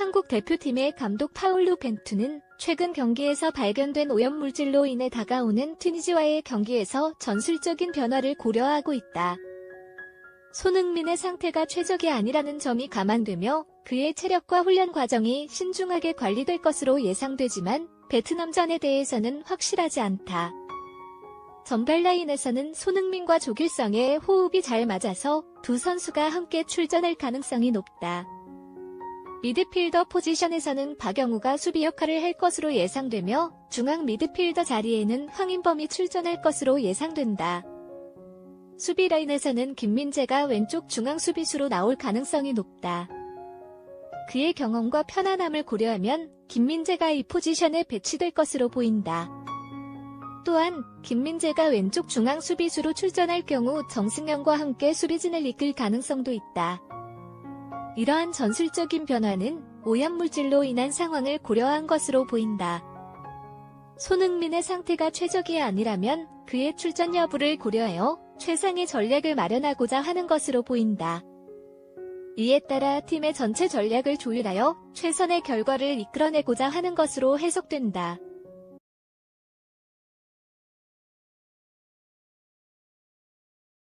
한국 대표팀의 감독 파울루 벤투는 최근 경기에서 발견된 오염물질로 인해 다가오는 튀니지와의 경기에서 전술적인 변화를 고려하고 있다. 손흥민의 상태가 최적이 아니라는 점이 감안되며 그의 체력과 훈련 과정이 신중하게 관리될 것으로 예상되지만 베트남전에 대해서는 확실하지 않다. 전발 라인에서는 손흥민과 조길성의 호흡이 잘 맞아서 두 선수가 함께 출전할 가능성이 높다. 미드필더 포지션에서는 박영우가 수비 역할을 할 것으로 예상되며 중앙 미드필더 자리에는 황인범이 출전할 것으로 예상된다. 수비 라인에서는 김민재가 왼쪽 중앙 수비수로 나올 가능성이 높다. 그의 경험과 편안함을 고려하면 김민재가 이 포지션에 배치될 것으로 보인다. 또한 김민재가 왼쪽 중앙 수비수로 출전할 경우 정승영과 함께 수비진을 이끌 가능성도 있다. 이러한 전술적인 변화는 오염물질로 인한 상황을 고려한 것으로 보인다. 손흥민의 상태가 최적이 아니라면 그의 출전 여부를 고려하여 최상의 전략을 마련하고자 하는 것으로 보인다. 이에 따라 팀의 전체 전략을 조율하여 최선의 결과를 이끌어내고자 하는 것으로 해석된다.